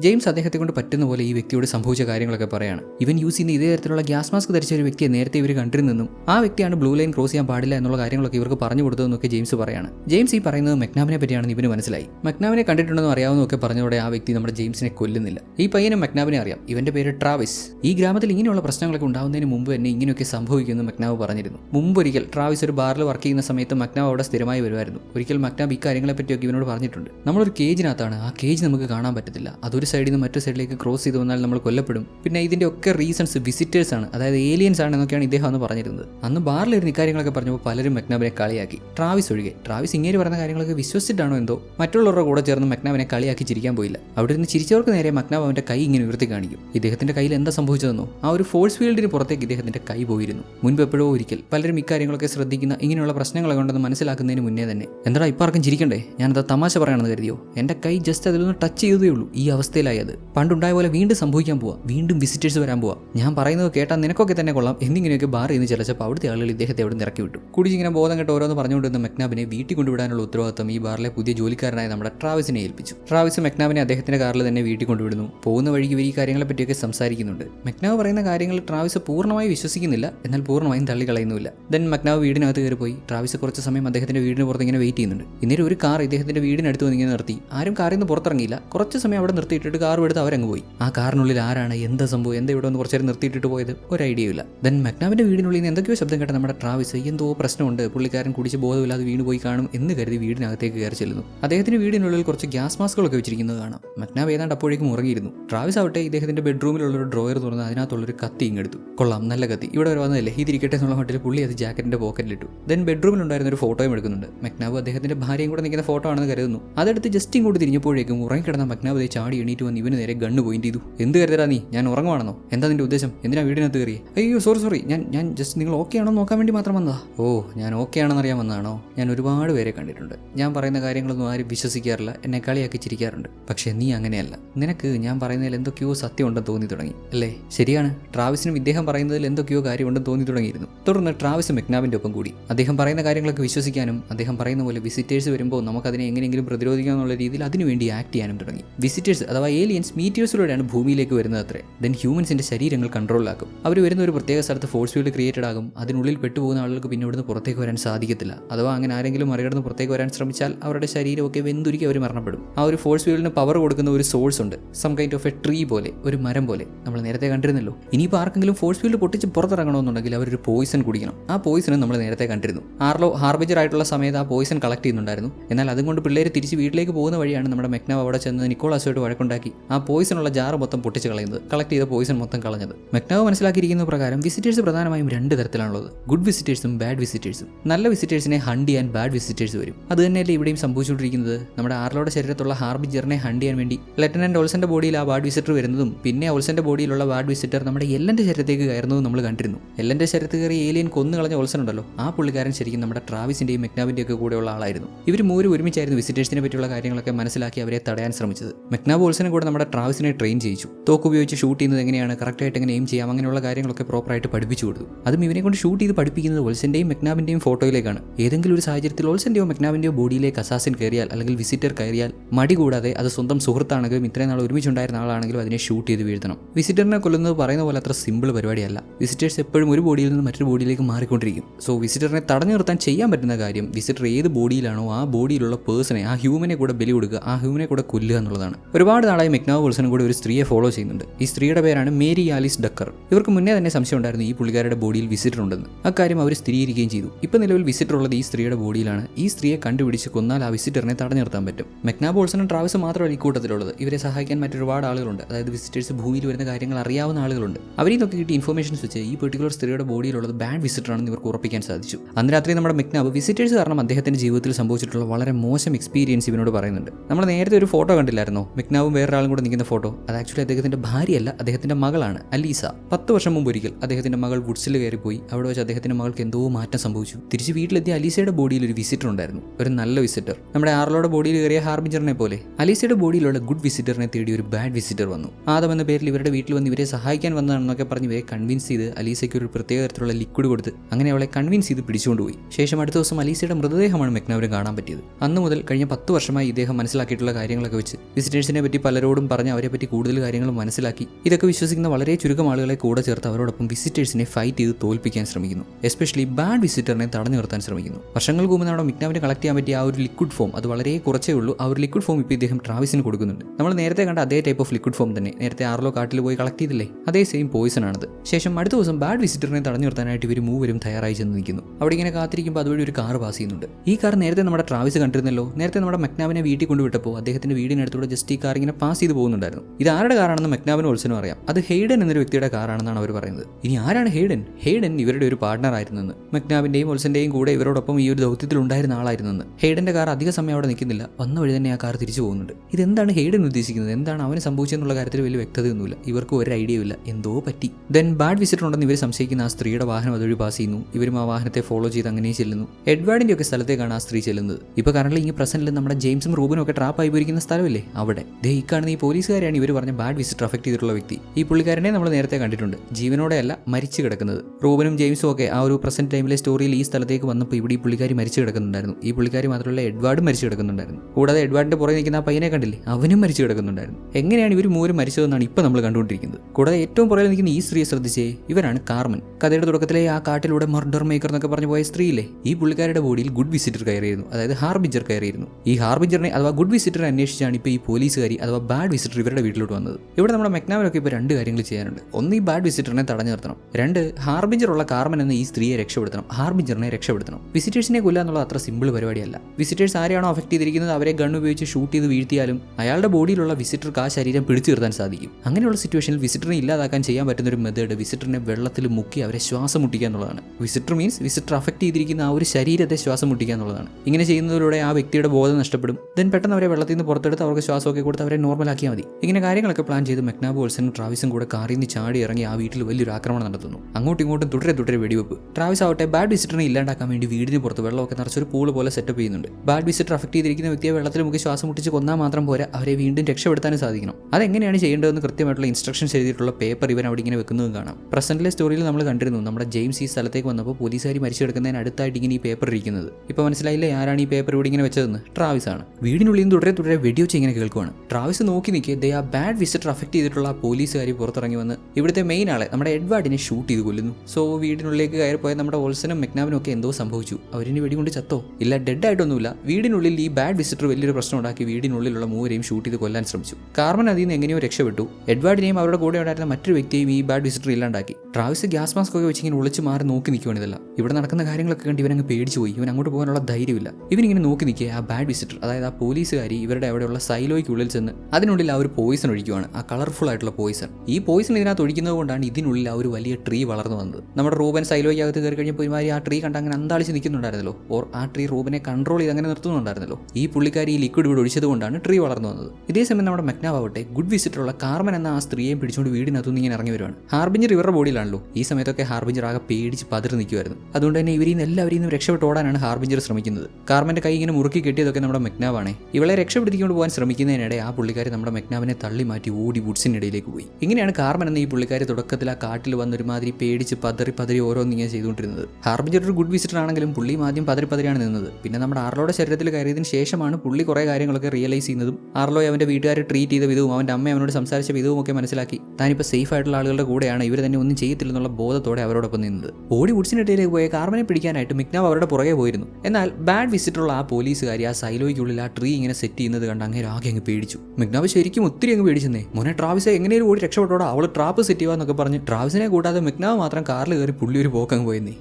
James അദ്ദേഹത്തെ കൊണ്ട് പറ്റുന്ന പോലെ ഈ വ്യക്തിയോട് സംഭവിച്ച കാര്യങ്ങളൊക്കെ പറയാണ്. ഇവൻ യൂസ് ചെയ്യുന്ന ഇതേ തരത്തിലുള്ള ഗ്യാസ് മാസ്ക് ധരിച്ച ഒരു വ്യക്തിയെ നേരത്തെ ഇവർ കണ്ടിരുന്നെന്നും ആ വ്യക്തിയാണ് ബ്ലൂ ലൈൻ ക്രോസ് ചെയ്യാൻ പാടില്ല എന്നുള്ള കാര്യങ്ങളൊക്കെ ഇവർക്ക് പറഞ്ഞു കൊടുത്തതെന്നൊക്കെ ജെയിംസ് പറയാണ്. ജെയിംസ് ഈ പറയുന്നത് മെക്നാമിനെ പറ്റിയാണെന്ന് ഇവന് മനസ്സിലായി. മെക്നാമിനെ കണ്ടിട്ടുണ്ടെന്ന് അറിയാവുന്നതൊക്കെ പറഞ്ഞതോടെ ആ വ്യക്തി നമ്മുടെ ജെയിംസിനെ കൊല്ലുന്നില്ല. ഈ പയ്യനെ മെക്നാമിനെ അറിയാം. ഇവന്റെ പേര് ട്രാവിസ്. ഈ ഗ്രാമത്തിൽ ഇങ്ങനെയുള്ള പ്രശ്നങ്ങളൊക്കെ ഉണ്ടാവുന്നതിന് മുമ്പ് തന്നെ ഇങ്ങനെയൊക്കെ സംഭവിക്കുമെന്ന് മക്നാവ് പറഞ്ഞിരുന്നു. മുമ്പൊരിക്കൽ ട്രാവിസ് ഒരു ബാറിൽ വർക്ക് ചെയ്യുന്ന സമയത്ത് മക്നാവ് അവിടെ സ്ഥിരമായി വരുമായിരുന്നു. ഒരിക്കൽ മക്നാബ് ഈ കാര്യങ്ങളെ പറ്റിയൊക്കെ ഇവനോട് പറഞ്ഞിട്ടുണ്ട്. നമ്മളൊരു കേജിനകത്താണ് ആ കേജ് നമുക്ക് കാണാൻ പറ്റത്തില്ല. അതൊരു സൈഡിൽ നിന്ന് മറ്റു സൈഡിലേക്ക് ക്രോസ് ചെയ്ത് വന്നാൽ നമ്മൾ കൊല്ലപ്പെടും. പിന്നെ ഇതിന്റെ ഒക്കെ റീസൺസ് വിസിറ്റേഴ്സ് ആണ്. അതായത് ഏലിയൻസ് ആണ് എന്നൊക്കെയാണ് ഇദ്ദേഹം അന്ന് പറഞ്ഞിരുന്നത്. അന്ന് ബാറിലിരുന്ന് ഇക്കാര്യങ്ങളൊക്കെ പറഞ്ഞപ്പോൾ പലരും മെക്നാബിനെ കളിയാക്കി. ട്രാവിസ് ഒഴികെ. ട്രാവിസ് ഇങ്ങനെ പറഞ്ഞ കാര്യങ്ങളൊക്കെ വിശ്വസിച്ചിട്ടാണോ എന്തോ? മറ്റുള്ളവരുടെ കൂടെ ചേർന്ന് മെക്നാബിനെ കളിയാക്കി ചിരിക്കാൻ പോയില്ല. അവിടെ നിന്ന് ചിരിച്ചവർക്ക് നേരെ മക്നാബ് അവന്റെ കൈ ഇങ്ങനെ ഉയർത്തി കാണിക്കും. ഇദ്ദേഹത്തിന്റെ കയ്യിൽ എന്താ സംഭവിച്ചതെന്നോ? ആ ഒരു ഫോഴ്സ് ഫീൽഡിന് പുറത്തേക്ക് ഇദ്ദേഹത്തിന്റെ കൈ പോയിരുന്നു. മുൻപ് എപ്പോഴോ ഒരിക്കൽ. പലരും ഇക്കാര്യങ്ങളൊക്കെ ശ്രദ്ധിക്കുന്ന ഇങ്ങനെയുള്ള പ്രശ്നങ്ങളൊക്കെ ഉണ്ടെന്ന് മനസ്സിലാക്കുന്നതിന് മുന്നേ തന്നെ. എന്താ ഇപ്പം ആർക്കും ചിരിക്കണ്ടേ? ഞാനത് തമാശ പറയണമെന്ന് കരുതിയോ? എന്റെ കൈ ജസ്റ്റ് അതിലൊന്ന് ടച്ച് ചെയ്തതേ ഉള്ളൂ. ഈ അവസ്ഥയിലായി അത്. പണ്ടുണ്ടായ പോലെ വീണ്ടും സംഭവിക്കാൻ പോവാ. വീണ്ടും വിസിറ്റേഴ്സ് വരാൻ പോവാ. ഞാൻ പറയുന്നത് കേട്ടാൽ നിനക്കൊക്കെ തന്നെ കൊള്ളാം. എന്നിങ്ങനെയൊക്കെ ബാർ ചെയ്ത് ചിലച്ചപ്പോൾ അവിടുത്തെ ആളുകൾ ഇദ്ദേഹത്തെ അവിടെ നിറക്കി വിട്ടു. കുടിച്ചിങ്ങനെ ബോധം കേട്ട് ഓരോന്ന് പറഞ്ഞുകൊണ്ടിരുന്ന മെക്നാബിനെ വീട്ടിൽ കൊണ്ടുവിടാനുള്ള ഉത്തരവാദിത്തം ഈ ബാറിലെ പുതിയ ജോലിക്കാരനായ നമ്മുടെ ട്രാവിസിനെ ഏൽപ്പിച്ചു. ട്രാവിസ് മെക്നാബിനെ അദ്ദേഹത്തിന്റെ കാറിൽ തന്നെ വീട്ടിൽ കൊണ്ടുവിടുന്നു. പോകുന്ന വഴിക്ക് ഇവർ ഈ കാര്യങ്ങളെ പറ്റിയൊക്കെ സംസാരിക്കുന്നുണ്ട്. മെക്നാവ് പറയുന്ന കാര്യങ്ങൾ ട്രാവിസ് പൂർണമായി വിശ്വസിക്കുന്നില്ല. എന്നാൽ പൂർണമായും തള്ളിക്കളയുന്നില്ല ദെൻ മെക്നാവ് വീടിനകത്ത് കയറി പോയി ട്രാവിസ് കുറച്ച് സമയം അദ്ദേഹത്തിന്റെ വീടിന് പുറത്ത് ഇങ്ങനെ വെയിറ്റ് ചെയ്യുന്നുണ്ട്. ഇന്നേരം ഒരു കാർ ഇദ്ദേഹത്തിന്റെ വീടിനടുത്ത് വന്ന് ഇങ്ങനെ നിർത്തി. ആരും കാറിൽ നിന്ന് പുറത്തിറങ്ങിയില്ല. കുറച്ച് സമയം അവിടെ നിർത്തിയിട്ടിട്ട് കാർ എടുത്ത് അവരങ്ങ് പോയി. ആ കാറിനുള്ളിൽ ആരാണ് എന്താ സംഭവം എന്താ ഇവിടെ ഒന്ന് കുറച്ച് നേരം നിർത്തിയിട്ടിട്ട് പോയത്? ഒരു ഐഡിയ ഇല്ല. ദെൻ മക്നാവിന്റെ വീടിനുള്ളിൽ നിന്ന് എന്തൊക്കെയോ ശബ്ദം കേട്ട നമ്മുടെ ട്രാവിസ് എന്തോ പ്രശ്നമുണ്ട് പുള്ളിക്കാരൻ കുടിച്ച് ബോധമില്ലാതെ വീണ് പോയി കാണും എന്ന് കരുതി വീടിനകത്തേക്ക് കയറി ചെല്ലുന്നു. അദ്ദേഹത്തിന്റെ വീടിനുള്ളിൽ കുറച്ച് ഗ്യാസ് മാസ്കുകളൊക്കെ വെച്ചിരിക്കുന്നത് കാണാം. മക്നാവ് ഏതാണ്ട് അപ്പോഴേക്കും ഉറങ്ങിയിരുന്നു. ട്രാവിസ് ആവട്ടെ ഇദ്ദേഹത്തിന്റെ ബെഡ്റൂമിലുള്ള ഒരു ഡ്രോയർ തുറന്ന് അതിനകത്തുള്ളൊരു കത്തി ഇങ്ങെടുത്തു കൊള്ളാം നല്ല കത്തി. ഇവിടെ വരെ വന്നതല്ലേ? ഇതിരിക്കട്ടെ എന്നുള്ള മട്ടിൽ പുള്ളി അത് ജാക്കറ്റിന്റെ പോക്കറ്റിലിട്ടു ദെൻ ബെഡ്റൂമിൽ ഉണ്ടായിരുന്ന ഒരു ഫോട്ടോയും എടുക്കുന്നുണ്ട്. മക്നാവ് അദ്ദേഹത്തിന്റെ ഭാര്യയും കൂടെ നിൽക്കുന്ന ഫോട്ടോ ആണെന്ന് കരുതുന്നു. അതെടുത്ത് ജസ്റ്റ് ഇങ്ങോട്ട് തിരിഞ്ഞപ്പോഴേക്കും ഉറങ്ങിക്കിടന്ന മക്നാവ് ചാടി എണീറ്റ് വന്ന് ഇവന് നേരെ ഗണ്ണ് പോയിന്റ് ചെയ്തു. എന്ത് കരുതരാ നീ? ഞാൻ ഉറങ്ങുവാണെന്നോ? എന്താ നിന്റെ ഉദ്ദേശം? എന്തിനാ വീടിനകത്ത് കയറി അയ്യോ സോറി സോറി ഞാൻ ഞാൻ ജസ്റ്റ് നിങ്ങൾ ഓക്കെ ആണോ നോക്കാൻ വേണ്ടി മാത്രം വന്നതാ. ഓ ഞാൻ ഓക്കെ ആണെന്ന് അറിയാൻ വന്നതാണോ? ഞാൻ ഒരുപാട് പേരെ കണ്ടിട്ടുണ്ട്. ഞാൻ പറയുന്ന കാര്യങ്ങളൊന്നും ആരും വിശ്വസിക്കാറില്ല. എന്നെ കളിയാക്കി ചിരിക്കാറുണ്ട്. പക്ഷേ നീ അങ്ങനെയല്ല. നിനക്ക് ഞാൻ പറയുന്നതിൽ എന്തൊക്കെയോ സത്യം ഉണ്ടെന്ന് തോന്നി തുടങ്ങി. അല്ലേ? ശരിയാണ്. ട്രാവിസിനും ഇദ്ദേഹം പറയുന്നതിൽ എന്തൊക്കെയോ കാര്യമുണ്ടെന്ന് തോന്നി തുടങ്ങിയിരുന്നു. തുടർന്ന് ട്രാവിസ് മെക്നാബിന്റെ ഒപ്പം കൂടി. അദ്ദേഹം പറയുന്ന കാര്യങ്ങളൊക്കെ വിശ്വസിക്കാനും അദ്ദേഹം പറയുന്ന പോലെ വിസിറ്റേഴ്സ് വരുമ്പോൾ നമുക്ക് അതിനെ എങ്ങനെയെങ്കിലും പ്രതിരോധിക്കാമെന്നുള്ള രീതിയിൽ അതിനുവേണ്ടി ആക്ട് ചെയ്യാനും തുടങ്ങി. വിസിറ്റേഴ്സ് അഥവാ ഏലിയൻസ് മീറ്റിയേഴ്സിലൂടെയാണ് ഭൂമിയിലേക്ക് വരുന്നത് അത്രേ. ദെൻ ഹ്യൂമൻസിന്റെ ശരീരങ്ങൾ കൺട്രോളിലാക്കും അവർ വരുന്ന ഒരു പ്രത്യേക സ്ഥലത്ത് ഫോഴ്സ് ഫീൽഡ് ക്രിയേറ്റഡ് ആകും. അതിനുള്ളിൽ പെട്ടുപോകുന്ന ആളുകൾക്ക് പിന്നെ ഇവിടുന്ന് പുറത്തേക്ക് വരാൻ സാധിക്കത്തില്ല. അഥവാ അങ്ങനെ ആരെങ്കിലും മറികടന്ന് പുറത്തേക്ക് വരാൻ ശ്രമിച്ചാൽ അവരുടെ ശരീരമൊക്കെ വെന്തുരുക്കി അവർ മരണപ്പെടും. ആ ഒരു ഫോഴ്സ് ഫീൽഡിന് പവർ കൊടുക്കുന്ന ഒരു സോഴ്സ് ഉണ്ട്. Some kind of a tree പോലെ ഒരു മരം പോലെ. നമ്മൾ നേരത്തെ കണ്ടിരുന്നല്ലോ. ഇനിയിപ്പോൾ ആർക്കെങ്കിലും ഫോഴ്സ് ഫീൽഡ് പൊട്ടിച്ച് പുറത്തിറങ്ങണമെന്നുണ്ടെങ്കിൽ അവരൊരു പോയിസൺ കുടിക്കണം. ആ പോയിസൺ നമ്മൾ നേരത്തെ കണ്ടിരുന്നു. ആർലോ ഹാർബിജർ ആയിട്ടുള്ള സമയത്ത് ആ പോയിസൺ കളക്ട് ചെയ്യുന്നുണ്ടായിരുന്നു. എന്നാൽ അതുകൊണ്ട് പിള്ളേർ തിരിച്ച് വീട്ടിലേക്ക് പോകുന്ന വഴിയാണ് നമ്മുടെ മെക്നാവ് അവിടെ ചെന്ന് നിക്കോളാസുമായിട്ട് വഴക്കുണ്ടാക്കി ആ പോയിസണുള്ള ജാറ് മൊത്തം പൊട്ടിച്ച് കളയുന്നത്. കളക്ട് ചെയ്ത പോയിസൺ മൊത്തം കളഞ്ഞത്. മെക്നാവ് മനസ്സിലാക്കിയിരിക്കുന്ന പ്രകാരം വിസിറ്റേഴ്സ് പ്രധാനമായും രണ്ട് തരത്തിലാണുള്ളത്. ഗുഡ് വിസിറ്റേഴ്സും ബാഡ് വിസിറ്റേഴ്സും നല്ല വിസിറ്റേഴ്സിനെ ഹണ്ട് ചെയ്യാൻ ബാഡ് വിസിറ്റേഴ്സ് വരും. അത് തന്നെയല്ലേ ഇവിടെയും സംഭവിച്ചുകൊണ്ടിരിക്കുന്നത്? നമ്മുടെ ആർലോയുടെ ശരീരത്തുള്ള ഹാർബിജറിനെ ഹണ്ട് ചെയ്യാൻ വേണ്ടി. ലെഫ്റ്റനന്റ് ഓൾസന്റെ ബോഡിയിൽ ആ ബാഡ് വിസിറ്റർ വരുന്നതും പിന്നെ ഓൾസന്റെ ബോഡിയിലുള്ള ബാഡ് വിസിറ്റർ നമ്മുടെ എല്ലന്റെ ശരീരത്തേക്ക് കയറുന്നതും നമ്മൾ കണ്ടിരുന്നു. എല്ലന്റെ ശരീരത്ത് കയറി ഏലിയൻ കൊന്നു കളഞ്ഞ ഓൾസൺ ഉണ്ടല്ലോ. ആ പുള്ളിക്കാരൻ ശരിക്കും നമ്മുടെ ട്രാവിസിന്റെയും മെക്നാബിന്റെ ഒക്കെ കൂടെയുള്ള ആളായിരുന്നു. ഇവർ മൂവരും ഒരുമിച്ചായിരുന്നു വിസിറ്റേഴ്സിനെ പറ്റിയുള്ള കാര്യങ്ങളൊക്കെ മനസ്സിലാക്കി അവരെ തടയാൻ ശ്രമിച്ചത്. മെക്നാബ് ഓൾസനെ കൂടെ നമ്മുടെ ട്രാവിസിനെ ട്രെയിൻ ചെയ്യിച്ചു. തോക്ക് ഉപയോഗിച്ച് ഷൂട്ട് ചെയ്യുന്നത് എങ്ങനെയാണ്? കറക്റ്റായിട്ട് എങ്ങനെ എയിം ചെയ്യാം? അങ്ങനെയുള്ള കാര്യങ്ങളൊക്കെ പ്രോപ്പറായിട്ട് പഠിപ്പിച്ചു കൊടുത്തു. അതും ഇവനെ കൊണ്ട് ഷൂട്ട് ചെയ്ത് പഠിപ്പിക്കുന്നത് ഓൾസന്റെയും മെക്നാബിന്റെയും ഫോട്ടോയിലേക്കാണ് ഏതെങ്കിലും ഒരു സാഹചര്യത്തിൽ ഓൾസന്റെയോ മെക്നാബിന്റെയോ ബോഡിയിലേക്ക് അസാസിൻ കയറിയാൽ അല്ലെങ്കിൽ വിസിറ്റർ കയറിയാൽ മടി കൂടാതെ അത് സ്വന്തം സുഹൃത്താണെങ്കിലും ഇത്രയും നാൾ ഒരുമിച്ചുണ്ടായിരുന്ന ആളാണെങ്കിലും അതിനെ ഷൂട്ട് ചെയ്ത് വീഴ്ത്തണം. വിസിറ്ററിനെ കൊല്ലുന്നത് പറയുന്ന പോലെ അത്ര സിമ്പിൾ പരിപാടിയല്ല. വിസിറ്റേഴ്സ് എപ്പോഴും ഒരു ബോഡിയിൽ നിന്ന് മറ്റൊരു ബോഡിയിലേക്ക് മാറിക്കൊണ്ടിരിക്കും. സോ വിസിറ്ററിനെ തടഞ്ഞു നിർത്താൻ ചെയ്യാൻ പറ്റുന്ന കാര്യം വിസിറ്റർ ഏത് ബോഡിയിലാണോ ആ ബോഡിയിലുള്ള പേഴ്സണെ ആ ഹ്യൂമനെ കൂടെ ബലി കൊടുക്കുക ആ ഹ്യൂമനെ കൂടെ കൊല്ലുക എന്നുള്ളതാണ്. ഒരുപാട് നാളായി മെക്നാവ് വിൾസണും കൂടി ഒരു സ്ത്രീയെ ഫോളോ ചെയ്യുന്നുണ്ട്. ഈ സ്ത്രീയുടെ പേരാണ് മേരി ആലിസ് ഡക്കർ. ഇവർക്ക് മുന്നേ തന്നെ സംശയം ഉണ്ടായിരുന്നു ഈ പുള്ളിക്കാരുടെ ബോഡിയിൽ വിസിറ്റർ ഉണ്ടെന്ന്. അക്കാര്യം അവർ സ്ഥിരീകരിക്കുകയും ചെയ്തു. ഇപ്പം നിലവിൽ വിസിറ്റർ ഉള്ളത് ഈ സ്ത്രീയുടെ ബോഡിയിലാണ്. ഈ സ്ത്രീയെ കണ്ടുപിടിച്ച് കൊന്നാൽ ആ വിസിറ്ററിനെ തടഞ്ഞു നിർത്താൻ പറ്റും. മെക്നാബ് ഓൾസണും ട്രാവൽസ് മാത്രമല്ല ഈ കൂട്ടത്തിലുള്ളത്. ഇവരെ സഹായിക്കാൻ മറ്റൊരുപാട് ആളുകളുണ്ട്. അതായത് വിസിറ്റേഴ്സ് ഭൂമിയിൽ വരുന്ന കാര്യങ്ങൾ അറിയാവുന്ന ആളുകളുണ്ട്. അവരിൽ നിന്നൊക്കെ കിട്ടിയ ഇൻഫർമേഷൻസ് വെച്ച് ഈ പെർട്ടിക്കുലർ സ്ത്രീയുടെ ബോഡിയിലുള്ളത് ബാഡ് വിസിറ്റർ ആണെന്ന് ഇവർക്ക് ഉറപ്പിക്കാൻ സാധിച്ചു. അന്ന് രാത്രി നമ്മുടെ മെക്നാബ് വിസിറ്റേഴ്സ് കാരണം അദ്ദേഹത്തിന്റെ ജീവിതത്തിൽ സംഭവിച്ചിട്ടുള്ള വളരെ മോശം എക്സ്പീരിയൻസ് ഇവനോട് പറയുന്നുണ്ട്. നമ്മൾ നേരത്തെ ഒരു ഫോട്ടോ കണ്ടില്ലായിരുന്നോ? മെക്നാവും വേറൊരാളും കൂടെ നിൽക്കുന്ന ഫോട്ടോ. അത് ആക്ച്വലി അദ്ദേഹത്തിന്റെ ഭാര്യയല്ല അദ്ദേഹത്തിന്റെ മകളാണ് അലീസ. പത്ത് വർഷം മുമ്പ് ഒരിക്കൽ അദ്ദേഹത്തിന്റെ മകൾ വുഡ്സിൽ പോയി. അവിടെ വെച്ച് അദ്ദേഹത്തിന്റെ മകൾക്ക് എന്തോ മാറ്റം സംഭവിച്ചു. തിരിച്ച് വീട്ടിലെത്തിയ അലീസയുടെ ബോഡിയിൽ ഒരു വിസിറ്റർ ഉണ്ടായിരുന്നു. ഒരു നല്ല വിസിറ്റർ നമ്മുടെ ആർലോയുടെ ബോഡിയിൽ കയറിയ ഹാർബിഞ്ചറിനെ പോലെ. അലീസയുടെ ബോഡിയിലുള്ള ഗുഡ് വിസിറ്ററിനെ തേടി ഒരു ബാഡ് വിസിറ്റർ വന്നു. ആദം എന്ന പേരിൽ ഇവരുടെ വീട്ടിൽ വന്ന് ഇവരെ സഹായിക്കാൻ വന്നതാണെന്നൊക്കെ പറഞ്ഞ് ഇവരെ കൺവിൻസ് ചെയ്ത് അലീസയ്ക്ക് ഒരു പ്രത്യേക തരത്തിലുള്ള ലിക്വിഡ് കൊടുത്ത് അങ്ങനെ അവളെ കൺവിൻസ് ചെയ്ത് പിടിച്ചുകൊണ്ടുപോയി. ശേഷം അടുത്ത ദിവസം അലീസയുടെ മൃതദേഹമാണ് മെക്നവരും കാണാൻ പറ്റിയത്. അന്ന് മുതൽ കഴിഞ്ഞ പത്ത് വർഷമായി ഇദ്ദേഹം മനസ്സിലാക്കിയിട്ടുള്ള കാര്യങ്ങളൊക്കെ വെച്ച് വിസിറ്റേഴ്സിനെ പറ്റി പലരോടും പറഞ്ഞ് അവരെ പറ്റി കൂടുതൽ കാര്യങ്ങൾ മനസ്സിലാക്കി. ഇതൊക്കെ വിശ്വസിക്കുന്ന വളരെ ചുരുക്കം ആളുകളെ കൂടെ ചേർത്ത് അവരോടൊപ്പം വിസിറ്റേഴ്സിനെ ഫൈറ്റ് ചെയ്ത് തോൽപ്പിക്കാൻ ശ്രമിക്കുന്നു. എസ്പെഷ്യലി ബാഡ് വിസിറ്ററിനെ തടഞ്ഞു നിർത്താൻ ശ്രമിക്കുന്നു. വർഷങ്ങൾ മുമ്പ് മിക്നാവിനെ കളക്ട് ചെയ്യാൻ പറ്റിയ ആ ഒരു ലിക്വിഡ് ഫോം അത് വളരെ കുറച്ചേ ഉള്ളൂ. ആ ഒരു ലിക്വിഡ് ഫോം ഇപ്പോൾ ഇദ്ദേഹം ട്രാവിസിന് കൊടുക്കുന്നുണ്ട്. നമ്മൾ നേരത്തെ കണ്ട അതേ ടൈപ്പ് ഓഫ് ലിക്വിഡ് ഫോം തന്നെ. നേരത്തെ ആറിലോ കാട്ടിൽ പോയി കളക്ട് ചെയ്തില്ലേ? അതേ സെയിം പോയിസൺ ആണത്. ശേഷം അടുത്ത ദിവസം ബാഡ് വിസിറ്ററിനെ തടഞ്ഞു നിർത്താനായിട്ട് ഇവർ മൂവരും തയ്യാറായി ചെന്ന് നിൽക്കുന്നു. അവിടെ ഇങ്ങനെ കാത്തിരിക്കുമ്പോൾ അതുവഴി ഒരു കാർ പാസ് ചെയ്യുന്നുണ്ട്. ഈ കാർ നേരത്തെ നമ്മുടെ ട്രാവിസ് കണ്ടിരുന്നല്ലോ. നേരത്തെ നമ്മുടെ മക്നാവിനെ വീട്ടിൽ കൊണ്ടുവിട്ടപ്പോൾ അദ്ദേഹത്തിന്റെ വീടിനടുത്തൂടെ ജസ്റ്റ് ഈ കാർ ഇങ്ങനെ പാസ് ചെയ്ത് പോകുന്നുണ്ടായിരുന്നു. ഇത് ആരുടെ കാറാണെന്ന് മെക്നാവിന് ഓൾസനും അറിയാം. അത് ഹെയ്ഡൻ എന്നൊരു വ്യക്തിയുടെ കാറാണെന്നാണ് അവർ പറയുന്നത്. ഇനി ആരാണ് ഹെയ്ഡൻ? ഹെയ്ഡൻ ഇവരുടെ ഒരു പാർട്ണർ ആയിരുന്നെന്ന്. മെക്നാബിന്റെയും ഓൾസന്റെയും കൂടെ ഇവരോടൊപ്പം ഈ ഒരു ദൗത്യത്തിൽ ഉണ്ടായിരുന്ന ആളായിരുന്നെന്ന്. ഹെയ്ഡന്റെ കാർ അധിക സമയം അവിടെ നിൽക്കുന്നില്ല. വന്ന വഴി തന്നെ ആ കാർ തിരിച്ചു പോകുന്നുണ്ട്. ഇതെന്താണ് ഹെയ്ഡൻ ഉദ്ദേശിക്കുന്നത്? എന്താണ് അവന് സംഭവിച്ചെന്നുള്ള കാര്യത്തിൽ വലിയ വ്യക്തതയൊന്നുമില്ല. ഇവർക്ക് ഒരു ഐഡിയ ഇല്ല എന്തോ പറ്റി. ദെൻ ബാഡ് വിസിറ്റർ ഉണ്ടെന്ന് ഇവർ സംശയിക്കുന്ന ആ സ്ത്രീയുടെ വാഹനം അതുവഴി പാസ് ചെയ്യുന്നു. ഇവരും ആ വാഹനത്തെ ഫോളോ ചെയ്ത് അങ്ങനെ ചെല്ലുന്നു. എഡ്വാർഡിന്റെ ഒക്കെ സ്ഥലത്തേക്കാണ് ആ സ്ത്രീ ചെല്ലുന്നത്. ഇപ്പൊ കാരണം ഈ പ്രസന്റിൽ നമ്മുടെ ജെയിംസും റൂബിനും ഒക്കെ ട്രാപ്പ് ആയി പോയിരിക്കുന്ന സ്ഥലമില്ലേ? അവിടെ. ദേ ഈ കാണുന്ന ഈ പോലീസുകാരാണ് ഇവർ പറഞ്ഞ ബാഡ് വിസിറ്റർ അഫക്ട് ചെയ്തിട്ടുള്ള വ്യക്തി. ഈ പുള്ളിക്കാരനെ നമ്മൾ നേരത്തെ കണ്ടിട്ടുണ്ട്. ജീവനോടെയല്ല മരിച്ചു കിടക്കുന്നത്. റോബനും ജെയിംസും ഒക്കെ ആ ഒരു പ്രസന്റ് ടൈമിലെ സ്റ്റോറിയിൽ ഈ സ്ഥലത്തേക്ക് വന്നപ്പോൾ ഇവിടെ ഈ പുള്ളിക്കാരി മരിച്ചു കിടക്കുന്നുണ്ടായിരുന്നു. ഈ പുള്ളിക്കാരി മാത്രമല്ല എഡ്വാർഡും മരിച്ചു കിടക്കുന്നുണ്ടായിരുന്നു. കൂടാതെ എഡ്വാർഡിന്റെ പുറകെ നിൽക്കുന്ന ആ പയ്യനെ കണ്ടില്ലേ? അവനും മരിച്ചു കിടക്കുന്നുണ്ടായിരുന്നു. എങ്ങനെയാണ് ഇവർ മൂവരും മരിച്ചതെന്നാണ് ഇപ്പൊ നമ്മൾ കണ്ടുകൊണ്ടിരിക്കുന്നത്. കൂടാതെ ഏറ്റവും പുറകിൽ നിൽക്കുന്ന ഈ സ്ത്രീയെ ശ്രദ്ധിച്ചേ ഇവരാണ് കാർമൻ. കഥയുടെ തുടക്കത്തിലെ ആ കാട്ടിലൂടെ മർഡർ മേക്കർ എന്നൊക്കെ പറഞ്ഞു പോയ സ്ത്രീയില്ലേ ഈ പുള്ളിക്കാരുടെ ബോഡിയിൽ ഗുഡ് വിസിറ്റർ കയറിയിരുന്നു. അതായത് ഹാർബിജർ കയറിയിരുന്നു. ഈ ഹാർബിജറിനെ അഥവാ ഗുഡ് വിസിറ്റർ അന്വേഷിച്ചാണ് ഇപ്പോൾ ഈ പോലീസുകാരി അഥവാ ബാഡ് വിസിറ്റർ ഇവരുടെ വീട്ടിലോട്ട് വന്നത്. ഇവിടെ നമ്മുടെ മെക്നാവിലൊക്കെ ഇപ്പോൾ രണ്ട് കാര്യങ്ങൾ ചെയ്യാനുണ്ട്. ഒന്ന് ഈ ബാഡ് വിസിറ്ററിനെ തടഞ്ഞു നിർത്തണം. രണ്ട് ഹാർബിഞ്ചർ ഉള്ള കാർമൻ എന്ന ഈ സ്ത്രീയെ രക്ഷപ്പെടുത്തണം. ഹാർബിഞ്ചറിനെ രക്ഷപ്പെടുത്തണം. വിസിറ്റേഴ്സിനെ കൊല്ലുക എന്നുള്ളത് അത്ര സിമ്പിൾ പരിപാടിയല്ല. വിസിറ്റേഴ്സ് ആരെയാണോ അഫക്ട് ചെയ്തിരിക്കുന്നത്? അവരെ ഗൺ ഉപയോഗിച്ച് ഷൂട്ട് ചെയ്ത് വീഴ്ത്തിയാലും അയാളുടെ ബോഡിയിലുള്ള വിസിറ്റർക്ക് ആ ശരീരം പിടിച്ചു നിർത്താൻ സാധിക്കും. അങ്ങനെയുള്ള സിറ്റുവേഷനിൽ വിസിറ്ററിനെ ഇല്ലാതാക്കാൻ ചെയ്യാൻ പറ്റുന്ന ഒരു മെത്തേഡ് വിസിറ്ററിനെ വെള്ളത്തിൽ മുക്കി അവരെ ശ്വാസം മുട്ടിക്കുക എന്നുള്ളതാണ്. വിസിറ്റർ മീൻസ് വിസിറ്റർ അഫക്ട് ചെയ്തിരിക്കുന്ന ആ ഒരു ശരീരത്തെ ശ്വാസം മുട്ടിക്കുക എന്നുള്ളതാണ്. ഇങ്ങനെ ചെയ്യുന്നതിലൂടെ ആ വ്യക്തിയുടെ ബോധം നഷ്ടപ്പെടും. ദെൻ പെട്ടെന്ന് അവരെ വെള്ളത്തിൽ നിന്ന് പുറത്തെടുത്ത് അവർക്ക് ശ്വാസമൊക്കെ കൊടുത്ത് അവരെ നോർമലാക്കിയാൽ മതി. ഇങ്ങനെ കാര്യങ്ങളൊക്കെ പ്ലാൻ ചെയ്ത് മെക്നാബ് ഓൾസനും ട്രാവിസും കൂടെ കാറിൽ നിന്ന് ചാടി ഇറങ്ങി ആ വീട്ടിൽ വലിയൊരു ആക്രമണം നടത്തുന്നു. അങ്ങോട്ടും ഇങ്ങോട്ടും തുടരെ തുടരെ വെടിവെപ്പ്. ട്രാവിസ് ആവട്ടെ ബാഡ് വിസിറ്ററിനെ ഇല്ലാണ്ടാക്കാൻ വേണ്ടി വീടിന് പുറത്ത് വെള്ളമൊക്കെ നിറച്ചൊരു പൂൾ പോലെ സെറ്റപ്പ് ചെയ്യുന്നുണ്ട്. ബാഡ് വിസിറ്റർ അഫക്ട് ചെയ്തിരിക്കുന്ന വ്യക്തിയെ വെള്ളത്തിൽ മുക്കി ശ്വാസം മുട്ടിച്ച് കൊന്നാൽ മാത്രം പോരാ അവരെ വീണ്ടും രക്ഷപ്പെടുത്താനും സാധിക്കണം. അതെങ്ങനെയാണ് ചെയ്യേണ്ടതെന്ന് കൃത്യമായിട്ടുള്ള ഇൻസ്ട്രക്ഷൻസ് എഴുതിയിട്ടുള്ള പേപ്പർ ഇവൻ അവിടെ ഇങ്ങനെ വെക്കുന്നതും കാണാം. പ്രസന്റിലെ സ്റ്റോറിയിൽ നമ്മൾ കണ്ടിരുന്നു നമ്മുടെ ജെയിംസ് ഈ സ്ഥലത്തേക്ക് വന്നപ്പോൾ പോലീസുകാരി മരിച്ചു കിടക്കുന്നതിന് അടുത്തായിട്ട് ഇങ്ങനെ ഈ പേപ്പർ ഇരിക്കുന്നത്. ഇപ്പോൾ മനസ്സിലായില്ലേ ആരാണ് ഈ പേപ്പർ ഇവിടെ ഇങ്ങനെ വെച്ചതെന്ന്? ട്രാവിസ് ആണ് വീടിനുള്ളിൽ നിന്ന് തുടരെ തുടരെ വെടിവെച്ച് ഇങ്ങനെ കേൾക്കുവാണ്. നോക്കി നിൽക്കുക ദേ ആ ബാഡ് വിസിറ്റർ അഫക്ട് ചെയ്തിട്ടുള്ള ആ പോലീസുകാർ പുറത്തിറങ്ങി വന്ന് ഇവിടുത്തെ മെയിൻ ആളെ നമ്മുടെ എഡ്വാർഡിനെ ഷൂട്ട് ചെയ്ത് കൊല്ലുന്നു. സോ വീടിനുള്ളിലേക്ക് കയറി പോയ നമ്മുടെ ഓൾസനും മെക്നാവിനും ഒക്കെ എന്തോ സംഭവിച്ചു. അവരിനി വെടികൊണ്ട് ചത്തോ? ഇല്ല ഡെഡ് ആയിട്ടൊന്നുമില്ല. വീടിനുള്ളിൽ ഈ ബാഡ് വിസിറ്റർ വലിയൊരു പ്രശ്നം ഉണ്ടാക്കി വീടിനുള്ളിലുള്ള മൂവരെയും ഷൂട്ട് ചെയ്ത് കൊല്ലാൻ ശ്രമിച്ചു. കാർമൻ അതിൽ നിന്ന് എങ്ങനെയോ രക്ഷപ്പെട്ടു. എഡ്വാർഡിനെയും അവരുടെ കൂടെ ഉണ്ടായിരുന്ന മറ്റൊരു വ്യക്തിയും ഈ ബാഡ് വിസിറ്റർ ഇല്ലാണ്ടാക്കി. ട്രാവിസ് ഗ്യാസ് മാസ്ക് ഒക്കെ വെച്ച് ഇങ്ങനെ ഒളിച്ച് മാറി നോക്കി ഇതെല്ലാം. ഇവിടെ നടക്കുന്ന കാര്യങ്ങളൊക്കെ കണ്ട് ഇവനങ്ങ് പേടിച്ചു പോയി. ഇവൻ അങ്ങോട്ട് പോകാനുള്ള ധൈര്യമില്ല. ഇവനിങ്ങനെ നോക്കി നിൽക്കുക ആ ബാഡ് വിസിറ്റർ അതായത് ആ പോലീസുകാരി ഇവരുടെ അവിടെയുള്ള സൈലോയ്ക്കുള്ളിൽ ചെന്ന് അതിനുള്ളിൽ ആ ഒരു പോയിസൺ ഒഴിക്കുവാണ്. ആ കളർഫുൾ ആയിട്ടുള്ള പോയിസൺ ഈ പോയിസൺ ഇതിനകത്ത് ഒഴിക്കുന്നത് കൊണ്ടാണ് ഇതിനുള്ളിൽ ആ ഒരു വലിയ ട്രീ വളർന്നു വന്നത്. നമ്മുടെ റൂബൻ സൈലോയ്ക്ക് സൈലോയ്ക്കകത്ത് കയറി കഴിഞ്ഞപ്പോൾ ഒരുമാതിരി ആ ട്രീ കണ്ട് അങ്ങനെ അന്താളിച്ച് നിൽക്കുന്നുണ്ടായിരുന്നല്ലോ. ഓർ ആ ട്രീ റൂബിനെ കൺട്രോൾ ചെയ്ത് അങ്ങനെ നിർത്തുന്നുണ്ടായിരുന്നല്ലോ. ഈ പുള്ളിക്കാരി ഈ ലിക്വിഡ് ഇവിടെ ഒഴിച്ചത് കൊണ്ടാണ് ട്രീ വളർന്നു വന്നത്. ഇതേ സമയം നമ്മുടെ മെക്നാവാവട്ടെ ഗുഡ് വിസിറ്ററുള്ള കാർമൻ എന്ന ആ സ്ത്രീയെയും പിടിച്ചുകൊണ്ട് വീടിനകത്തുനിന്ന് ഇങ്ങനെ ഇറങ്ങി വരുവാണ്. ഹാർബിഞ്ചർ ഇവരുടെ ബോഡിയിലാണല്ലോ. ഈ സമയത്തൊക്കെ ഹാർബിഞ്ചർ ആകെ പേടിച്ച് പതിർ നിൽക്കുമായിരുന്നു അതുകൊണ്ട് തന്നെ ഇവരിൽ നിന്ന് എല്ലാവരെയും നിന്നും രക്ഷപ്പെട്ട് ഓടാനാണ് ഹാർബിഞ്ചർ ശ്രമിക്കുന്നത്. കാർമന്റെ കൈ ഇങ്ങനെ മുറുക്കി കെട്ടിയതൊക്കെ നമ്മുടെ മെക്നാവാണ് ഇവളെ രക്ഷപ്പെടുത്തിക്കൊണ്ട് പോകാൻ ശ്രമിക്കുന്നതിനിടെ ആ പുള്ളിക്കാരി നമ്മുടെ മെക്നാവിനെ തള്ളി മാറ്റി ഓടി വുഡ്സിനിടയിലേക്ക് പോയി. ഇങ്ങനെയാണ് കാർമൻ എന്ന ഈ പുള്ളിക്കാരി തുടക്കത്തിൽ ആ കാട്ടിൽ വന്നൊരുമാതിരി പേടിച്ച് പതറി പതറി ഓരോന്നിങ്ങനെ ചെയ്തുകൊണ്ടിരുന്നത്. ഹാർബിഞ്ചർ ഒരു ഗുഡ് വിസിറ്റർ ആണെങ്കിലും പുള്ളിയും ആദ്യം പതറി പതറിയാണ് നിന്നത്. പിന്നെ നമ്മുടെ ആർലോയുടെ ശരീരത്തിൽ കയറിയതിന് ശേഷമാണ് പുള്ളി കുറേ കാര്യങ്ങളൊക്കെ റിയലൈസ് ചെയ്യുന്നതും ആർലോ അവന്റെ വീട്ടുകാരെ ട്രീറ്റ് ചെയ്ത വിധവും അവന്റെ അമ്മ അവനോട് സംസാരിച്ച വിധവും ഒക്കെ മനസ്സിലാക്കി. താനിപ്പോൾ സേഫ് ആയിട്ടുള്ള ആളുകളുടെ കൂടെയാണ് ഇവർ തന്നെ ഒന്നും ചെയ്യത്തില്ലെന്നുള്ള ബോധത്തോടെ അവരോടൊപ്പം നിന്നത്. ഓടി വുഡ്സിനിടയിലേക്ക് പോയ കാർമനെ പിടിക്കാനായിട്ട് മിക്നാവ് അവരുടെ പുറകെ പോയിരുന്നു. എന്നാൽ ബാഡ് വിസിറ്ററുള്ള ആ പോലീസുകാരി ആ സൈലോയ്ക്കുള്ളിൽ ആ ട്രീ ഇങ്ങനെ സെറ്റ് ചെയ്യുന്നത് കണ്ട് അങ്ങനെ ആകെ അങ്ങ് പേടിച്ചു. മിക്നാവ് ശരിക്കും ഒത്തിരി അങ്ങ് പേടിച്ചെന്നേ. മോനെ ട്രാവിസെ എങ്ങനെയും ഓടി രക്ഷപ്പെട്ടോടാ. അവൾ ട്രാപ്പ് സെറ്റ് ചെയ്യുക പറഞ്ഞ് ട്രാവിസിനെ കൂടാതെ മിഗ്നാവ് മാത്രം കാറിൽ കയറി പുള്ളി ഒരു പോക്കങ്ങ് പോയെന്നേ.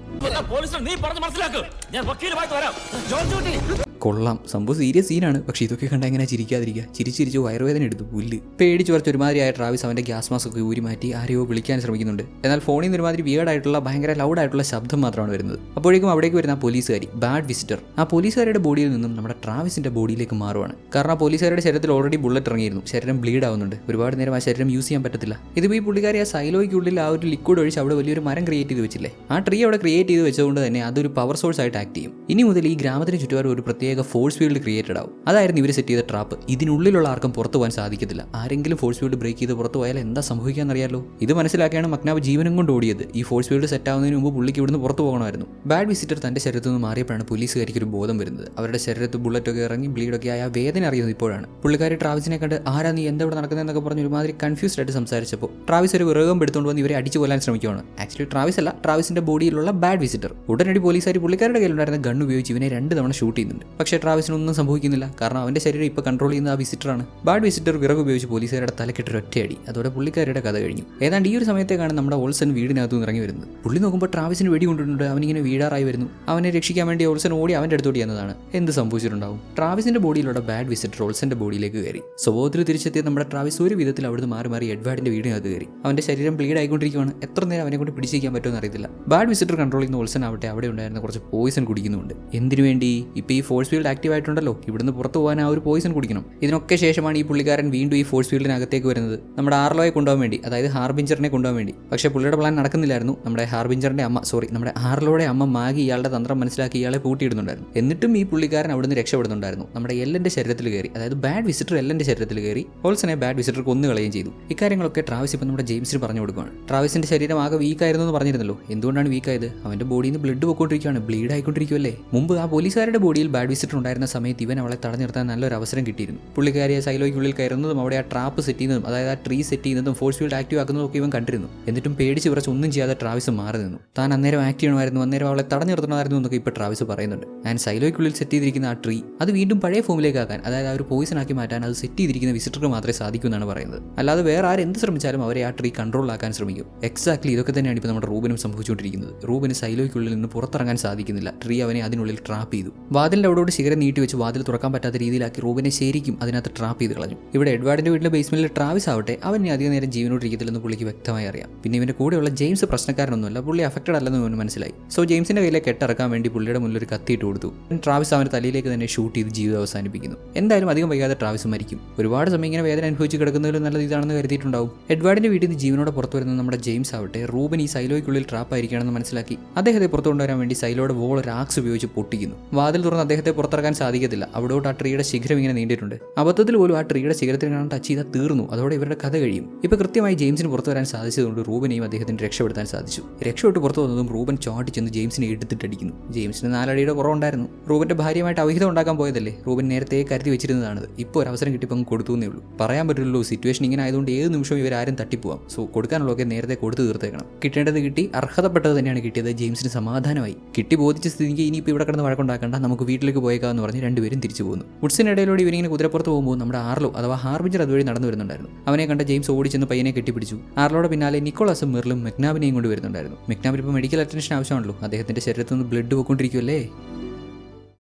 കൊള്ളാം. സംഭവം സീരിയസ് സീനാണ് പക്ഷെ ഇതൊക്കെ കണ്ട എങ്ങനെ ചിരിക്കാതിരിക്കുക ചിരിച്ചിരിച്ച് വയറുവേദന എടുത്തു പുല്ല്. പേടിച്ച് കുറച്ച് ഒരുമാതിരിയായ ട്രാവിസ് അവന്റെ ഗ്യാസ് മാസ്ക് ഒക്കെ ഊരി മാറ്റി ആരെയോ വിളിക്കാൻ ശ്രമിക്കുന്നുണ്ട്. എന്നാൽ ഫോണിൽ നിന്ന് ഒരുമാതിരി വിയേഡ് ആയിട്ടുള്ള ഭയങ്കര ലൗഡ് ആയിട്ടുള്ള ശബ്ദം മാത്രമാണ് വരുന്നത്. അപ്പോഴേക്കും അവിടേക്ക് വരുന്ന ആ പോലീസുകാരി ബാഡ് വിസിറ്റർ ആ പോലീസുകാരുടെ ബോഡിയിൽ നിന്നും നമ്മുടെ ട്രാവിസിന്റെ ബോഡിയിലേക്ക് മാറുവാണ്. കാരണം ആ പോലീസുകാരുടെ ശരീരത്തിൽ ഓൾറെഡി ബുള്ളറ്റ് ഇറങ്ങിയിരുന്നു. ശരീരം ബ്ലീഡ് ആവുന്നുണ്ട്. ഒരുപാട് നേരം ആ ശരീരം യൂസ് ചെയ്യാൻ പറ്റത്തില്ല. ഇതിപ്പോൾ ഈ പുള്ളിക്കാരി ആ സൈലോയ്ക്കുള്ളിൽ ആ ഒരു ലിക്വിഡ് ഒഴിച്ച് അവിടെ വലിയൊരു മരം ക്രിയേറ്റ് ചെയ്ത് വെച്ചില്ലേ? ആ ട്രീ അവിടെ ക്രിയേറ്റ് ചെയ്ത് വെച്ചതുകൊണ്ട് തന്നെ അതൊരു പവർ സോഴ്സ് ആയിട്ട് ആക്ട് ചെയ്യും. ഇനി മുതൽ ഈ ഗ്രാമത്തിന് ചുറ്റുപാട് ഒരു പ്രത്യേക ഫോഴ്സ് ഫീൽഡ് ക്രിയേറ്റഡ് ആവും. അതായിരുന്നു ഇവർ സെറ്റ് ചെയ്ത ട്രാപ്പ് ഇതിനുള്ളിലുള്ള ആർക്കും പുറത്തു പോകാൻ സാധിക്കത്തില്ല. ആരെങ്കിലും ഫോഴ്സ് ഫീൽഡ് ബ്രേക്ക് ചെയ്ത് പുറത്തു പോയാൽ എന്താ സംഭവിക്കാന്നറിയാലോ? ഇത് മനസ്സിലാക്കിയാണ് മക്നാബ് ജീവനും കൊണ്ട് ഓടിയത്. ഈ ഫോഴ്സ് ഫീൽഡ് സെറ്റ് ആവുന്നതിന് മുമ്പ് പുള്ളിക്ക് ഇവിടുന്ന് പുറത്തു പോകണമായിരുന്നു. ബാഡ് വിസിറ്റർ തന്റെ ശരീരത്തിൽ നിന്ന് മാറിയപ്പോഴാണ് പോലീസുകാരിക്ക് ഒരു ബോധം വരുന്നത്. അവരുടെ ശരീരത്ത് ബുള്ളറ്റ് ഒക്കെ ഇറങ്ങി ബ്ലീഡൊക്കെ ആയ. വേദന അറിയുന്നത് ഇപ്പോഴാണ്. പുള്ളിക്കാരി ട്രാവൽസിനെ ട്രാവിസിനെ കണ്ട് ആരാ നീ? എന്താ ഇവിടെ നടക്കുന്നതെന്നൊക്കെ പറഞ്ഞ് ഒരുമാതിരി കൺഫ്യൂസ്ഡ് ആയിട്ട് സംസാരിച്ചപ്പോൾ ട്രാവിസ് ഒരു വിറകം എടുത്തുകൊണ്ട് വന്ന് ഇവരെ അടിച്ചു കൊല്ലാൻ ശ്രമിക്കുകയാണ് ആക്ച്വലി ട്രാവിസ് അല്ല ട്രാവിസിന്റെ ബോഡിയിലുള്ള ബാഡ് വിസിറ്റർ ഉടനടി പോലീസുകാർ പുള്ളിക്കാരുടെ കയ്യിലുണ്ടായിരുന്ന ഗൺ ഉപയോഗിച്ച് ഇവനെ രണ്ട് തവണ ഷൂട്ട് ചെയ്യുന്നുണ്ട്. പക്ഷേ ട്രാവിസിനൊന്നും സംഭവിക്കുന്നില്ല. കാരണം അവന്റെ ശരീരം ഇപ്പോൾ കൺട്രോൾ ചെയ്യുന്ന ആ വിസിറ്ററാണ് ബാഡ് വിസിറ്റർ വിറക് ഉപയോഗിച്ച് പോലീസുകാരുടെ തലക്കെട്ട് ഒറ്റയടി. അതോടെ പുള്ളിക്കാരുടെ കഥ കഴിഞ്ഞു. ഏതാണ്ട് ഈ ഒരു സമയത്തേക്കാണ് നമ്മുടെ ഓൾസൺ വീടിനകത്ത് ഇറങ്ങി വരുന്നത്. പുള്ളി നോക്കുമ്പോൾ ട്രാവിസിന് വെടി കൊണ്ടിട്ടുണ്ട്. അവനിങ്ങനെ വീടാറായി വരുന്നു. അവനെ രക്ഷിക്കാൻ വേണ്ടി ഓൾസൺ ഓടി അവന്റെ അടുത്തോട്ട് എന്നതാണ് എന്ത് സംഭവിച്ചിട്ടുണ്ടാവും? ട്രാവിസിന്റെ ബോഡിയിലുള്ള ബാഡ് വിസിറ്റർ ഓൾസന്റെ ബോഡിയിലേക്ക് കയറി. സ്വഭാവത്തിൽ തിരിച്ചെത്തിയ നമ്മുടെ ട്രാവിസ് ഒരു വിധത്തിൽ അവിടുന്ന് മാറി മാറി എഡ്വാർഡിന്റെ വീടിനകത്ത് കയറി. അവന്റെ ശരീരം ബ്ലീഡ് ആയിക്കൊണ്ടിരിക്കുകയാണ് എത്ര നേരം അവനെ കൊണ്ട് പിടിച്ചിരിക്കാൻ പറ്റുമെന്ന് അറിയത്തില്ല. ബാഡ് വിസിറ്റർ കൺട്രോൾ ചെയ്യുന്ന ഓൾസൺ ആവട്ടെ അവിടെ ഉണ്ടായിരുന്ന കുറച്ച് പോയിസൺ കുടിക്കുന്നുണ്ട്. എന്തിനു വേണ്ടി? ഇപ്പോൾ ഈ ഫോഴ്സ് ഫീൽഡ് ആക്റ്റീവ് ആയിട്ടുണ്ടല്ലോ. ഇവിടുന്ന് പുറത്തു പോകാൻ ആ ഒരു പോയിസൺ കുടിക്കണം. ഇതിനൊക്കെ ശേഷമാണ് ഈ പുള്ളിക്കാരൻ വീണ്ടും ഈ ഫോഴ്സ് ഫീൽഡിനകത്തേക്ക് വരുന്നത്. നമ്മുടെ ആർലോയെ കൊണ്ടുപോകാൻ വേണ്ടി അതായത് ഹാർബിഞ്ചറിനെ കൊണ്ടുപോകാൻ വേണ്ടി. പക്ഷേ പുള്ളിയുടെ പ്ലാൻ നടക്കുന്നില്ലായിരുന്നു. നമ്മുടെ ഹാർബിഞ്ചറിന്റെ അമ്മ സോറി നമ്മുടെ ആർലോയുടെ അമ്മ മാഗി ഇയാളുടെ തന്ത്രം മനസ്സിലാക്കി ഇയാളെ പൂട്ടിയിടുന്നുണ്ടായിരുന്നു. എന്നിട്ടും ഈ പുള്ളിക്കാരൻ അവിടുന്ന് രക്ഷപ്പെടുന്നുണ്ടായിരുന്നു. നമ്മുടെ എല്ലന്റെ ശരീരത്തിൽ കയറി. അതായത് ബാഡ് വിസിറ്റർ എല്ലന്റെ ശരീരത്തിൽ കയറി ഓൾസനെ ബാഡ് വിസിറ്റർ കൊന്നു കളയുകയും ചെയ്തു. ഇക്കാര്യങ്ങളൊക്കെ ട്രാവിസ് ഇപ്പം നമ്മുടെ ജെയിംസിന് പറഞ്ഞു കൊടുക്കുകയാണ് ട്രാവിസിന്റെ ശരീരം ആകെ വീക്ക് ആയിരുന്നു എന്ന് പറഞ്ഞിരുന്നല്ലോ. എന്തുകൊണ്ടാണ് വീക്ക് ആയത് അവന്റെ ബോഡിയിൽ നിന്ന് ബ്ലഡ് പോയിക്കൊണ്ടിരിക്കുകയാണ് ബ്ലീഡ് ആയിക്കൊണ്ടിരിക്കുമല്ലേ മുമ്പ് ആ പോലീസുകാരുടെ ബോഡിയിൽ ബാഡ് വിസിറ്റർ ഉണ്ടായിരുന്ന സമയത്ത് ഇവൻ അവളെ തടഞ്ഞു നിർത്താൻ നല്ലൊരു അവസരം കിട്ടിയിരുന്നു. പുള്ളിക്കാരിയെ സൈലോയ്ക്കുള്ളിൽ കയറുന്നതും അവിടെ ആ ട്രാപ്പ് സെറ്റ് ചെയ്യുന്നതും അതായത് ആ ട്രീ സെറ്റ് ചെയ്യുന്നതും ഫോഴ്സ് ഫീൽഡ് ആക്റ്റീവ് ആക്കുന്നതും ഒക്കെ ഇവൻ കണ്ടിരുന്നു. എന്നിട്ടും പേടിച്ച് വിറച്ച് ഒന്നും ചെയ്യാതെ ട്രാവിസ് മാറി നിന്നു. താൻ അന്നേരം ആക്ട് ചെയ്യണമായിരുന്നു അന്നേരം അവളെ തടഞ്ഞു നിർത്തണമായിരുന്നു എന്നൊക്കെ ഇപ്പോൾ ട്രാവിസ് പറയുന്നുണ്ട്. ഞാൻ സൈലോയ്ക്കുള്ളിൽ സെറ്റ് ചെയ്തിരിക്കുന്ന ആ ട്രീ അത് വീണ്ടും പഴയ ഫോമിലേക്ക് ആക്കാൻ അതായത് ആ ഒരു പോയിസൺ ആക്കി മാറ്റാൻ അത് സെറ്റ് ചെയ്തിരിക്കുന്ന വിസിറ്റർക്ക് മാത്രമേ സാധിക്കൂ എന്നാണ് പറയുന്നത്. അല്ലാതെ വേറെ ആരെന്ത് ശ്രമിച്ചാലും അവരെ ആ ട്രീ കൺട്രോൾ ആക്കാൻ ശ്രമിക്കും. എക്സാക്ട്ലി ഇതൊക്കെ തന്നെയാണ് ഇപ്പോൾ നമ്മുടെ റൂബിനും സംഭവിച്ചുകൊണ്ടിരിക്കുന്നത്. റൂബിന് സൈലോയ്ക്കുള്ളിൽ നിന്ന് പുറത്തിറങ്ങാൻ സാധിക്കുന്നില്ല. ട്രീ അവനെ അതിനുള്ളിൽ ട്രാപ്പ് ചെയ്തു. വാതിലിന്റെ അവിടോട് ശിഖരം നീട്ടി വെച്ച് വാതിൽ തുറക്കാൻ പറ്റാത്ത രീതിയിലാക്കി റൂബിനെ ശരിക്കും അതിനകത്ത് ട്രാപ്പ് ചെയ്ത് കളഞ്ഞു. ഇവിടെ എഡ്വാർഡിന്റെ വീട്ടിലെ ബേസ്മെന്റിൽ ട്രാവിസ് ആവട്ടെ അവൻ ഇനി അധികം നേരം ജീവനോട്ടിരിക്കത്തില്ലെന്ന് പുള്ളിക്ക് വ്യക്തമായി അറിയാം. പിന്നെ ഇവന്റെ കൂടെയുള്ള ജെയിംസ് പ്രശ്നക്കാരനൊന്നുമല്ല പുള്ളി അഫക്റ്റഡ് അല്ലെന്ന് അവന് മനസ്സിലായി. സോ ജെയിംസിന്റെ കയ്യിലെ കെട്ടിറക്കാൻ വേണ്ടി പുള്ളിയുടെ മുന്നിൽ ഒരു കത്തിയിട്ട് കൊടുത്തു. ട്രാവിസ് അവന്റെ തലയിലേക്ക് തന്നെ ഷൂട്ട് ചെയ്ത് ജീവിതം അവസാനിപ്പിക്കുന്നു. എന്തായാലും അധികം വൈകാതെ ട്രാവിസ് മരിക്കും. ഒരുപാട് സമയം ഇങ്ങനെ വേദന അനുഭവിച്ച് കിടക്കുന്നതിലും നല്ലത് ഇതാണെന്ന് കരുതിയിട്ടുണ്ടാവും. എഡ്വാർഡിന്റെ വീട്ടിൽ നിന്ന് ജീവനോടെ പുറത്തു വരുന്ന നമ്മുടെ ജെയിംസ് ആവട്ടെ റൂബൻ ഈ സൈലോയ്ക്കുള്ളിൽ ട്രാപ്പ് ആയിരിക്കുകയാണെന്ന് മനസ്സിലാക്കി. അദ്ദേഹത്തെ പുറത്തു കൊണ്ടുവരാൻ വേണ്ടി സൈലോയുടെ വോൾ റാക്സ് ഉപയോഗിച്ച് പൊട്ടിക്കുന്നു. വാതിൽ തുറന്ന് അദ്ദേഹത്തെ പുറത്തിറക്കാൻ സാധിക്കത്തില്ല. അവിടോട്ട് ആ ട്രീയുടെ ശിഖരം ഇങ്ങനെ നീണ്ടിട്ടുണ്ട്. അബദ്ധത്തിൽ പോലും ആ ട്രീയുടെ ശിഖരത്തിൽ കാണാൻ ടച്ച് ചെയ്താൽ തീർന്നു. അതോടെ ഇവരുടെ കഥ കഴിയും. ഇപ്പൊ കൃത്യമായി ജെയിംസിന് പുറത്തു വരാൻ സാധിച്ചതുകൊണ്ട് റൂബനെയും അദ്ദേഹത്തിന് രക്ഷപ്പെടുത്താൻ സാധിച്ചു. രക്ഷപ്പെട്ട് പുറത്തു വന്നതും റൂബൻ ചോട്ടി ചെന്ന് ജെയിംസിനെ എടുത്തിട്ടടിക്കുന്നു. ജെയിംസിന് നാലടിയുടെ കുറവുണ്ടായിരുന്നു. റൂബന്റെ ഭാര്യയുമായിട്ട് അവിഹിതം ഉണ്ടാക്കാൻ പോയതല്ലേ? റൂബൻ നേരത്തെ കരുതി വെച്ചിരുന്നതാണ് ഇപ്പോൾ ഒരു അവസരം കിട്ടിയപ്പോൾ അങ്ങ് കൊടുത്തു എന്നേ ഉള്ളൂ. പറയാൻ പറ്റില്ലല്ലോ സിറ്റുവേഷൻ ഇങ്ങനെ ആയതുകൊണ്ട് ഏത് നിമിഷവും ഇവരാരും തട്ടിപ്പോവാം. സോ കൊടുക്കാനുള്ളതൊക്കെ നേരത്തെ കൊടുത്തു തീർത്തേക്കണം. കിട്ടേണ്ടത് കിട്ടി അർഹതപ്പെട്ടത് തന്നെയാണ് കിട്ടിയത് ജെയിംസിന് സമാധാനമായി. കിട്ടി ബോധിച്ച സ്ഥിതിക്ക് ഇനിയിപ്പോൾ ഇവിടെ കിടന്ന് വഴക്കുണ്ടാക്കണ്ട നമുക്ക് വീട്ടിലേക്ക് പോയേക്കാന്ന് പറഞ്ഞ് രണ്ടുപേരും തിരിച്ചു പോകുന്നു ഉഡ്സിനിടയിലൂടെ ഇവരിങ്ങനെ കുതിരപ്പുറത്ത് പോകുമ്പോൾ നമ്മുടെ ആർലോ അഥവാ ഹാർബിഞ്ചർ അതുവഴി നടന്നു വരുന്നുണ്ടായിരുന്നു. അവനെ കണ്ട ജെയിംസ് ഓടിച്ചെന്ന് പയ്യനെ കെട്ടിപ്പിടിച്ചു. ആർലോടെ പിന്നാലെ നിക്കോളാസും മെറിലും മെക്നാബിനെയും കൊണ്ട് വരുന്നുണ്ടായിരുന്നു. മെക്നാബിന് ഇപ്പോൾ മെഡിക്കൽ അറ്റൻഷൻ ആവശ്യമാണല്ലോ. അദ്ദേഹത്തിന്റെ ശരീരത്തിൽ നിന്ന് ബ്ലഡ് പോയിക്കൊണ്ടിരിക്കുമല്ലേ